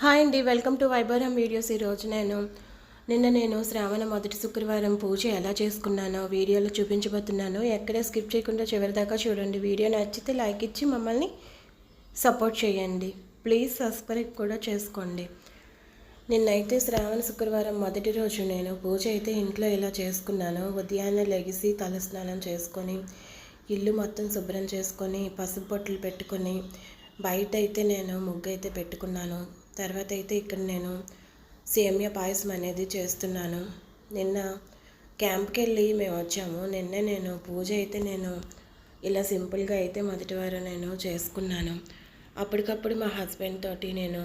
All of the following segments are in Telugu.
హాయ్ అండి వెల్కమ్ టు వైబోరం వీడియోస్ ఈరోజు నేను. నిన్న నేను శ్రావణ మొదటి శుక్రవారం పూజ ఎలా చేసుకున్నానో వీడియోలో చూపించబోతున్నాను. ఎక్కడ స్కిప్ చేయకుండా చివరిదాకా చూడండి. వీడియో నచ్చితే లైక్ ఇచ్చి మమ్మల్ని సపోర్ట్ చేయండి. ప్లీజ్ సబ్స్క్రైబ్ కూడా చేసుకోండి. నిన్నైతే శ్రావణ శుక్రవారం మొదటి రోజు నేను పూజ అయితే ఇంట్లో ఇలా చేసుకున్నాను ఉదయాన్నే లెగిసి తలస్నానం చేసుకొని ఇల్లు మొత్తం శుభ్రం చేసుకొని పసుపు బొట్టలు పెట్టుకొని బయట అయితే నేను ముగ్గు అయితే పెట్టుకున్నాను. తర్వాత అయితే ఇక్కడ నేను సేమియా పాయసం అనేది చేస్తున్నాను. నిన్న క్యాంప్కి వెళ్ళి మేము వచ్చాము నిన్నే నేను పూజ అయితే నేను ఇలా సింపుల్గా అయితే మొదటి వారం నేను చేసుకున్నాను. అప్పటికప్పుడు మా హస్బెండ్ తోటి నేను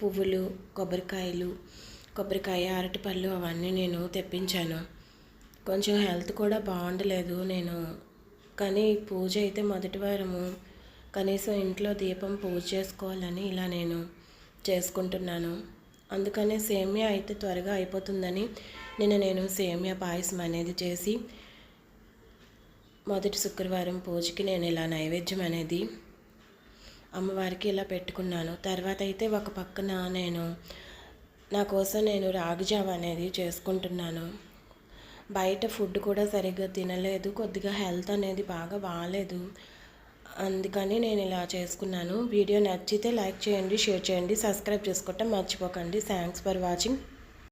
పువ్వులు కొబ్బరికాయలు కొబ్బరికాయ అరటిపళ్ళు అవన్నీ నేను తెప్పించాను. కొంచెం హెల్త్ కూడా బాగుండలేదు నేను. కానీ పూజ అయితే మొదటి వారము. కనీసం ఇంట్లో దీపం పూజ చేసుకోవాలని ఇలా నేను చేసుకుంటున్నాను. అందుకనే సేమియా అయితే త్వరగా అయిపోతుందని నిన్న నేను సేమియా పాయసం అనేది చేసి మొదటి శుక్రవారం పూజకి నేను ఇలా నైవేద్యం అనేది అమ్మవారికి ఇలా పెట్టుకున్నాను. తర్వాత అయితే ఒక పక్కన నేను నా కోసం నేను రాగిజావ అనేది చేసుకుంటున్నాను. బయట ఫుడ్ కూడా సరిగ్గా తినలేదు. కొద్దిగా హెల్త్ అనేది బాగా బాగాలేదు. అందుకని నేను ఇలా చేసుకున్నాను. వీడియో నచ్చితే లైక్ చేయండి షేర్ చేయండి సబ్స్క్రైబ్ చేసుకోవటం మర్చిపోకండి. Thanks for watching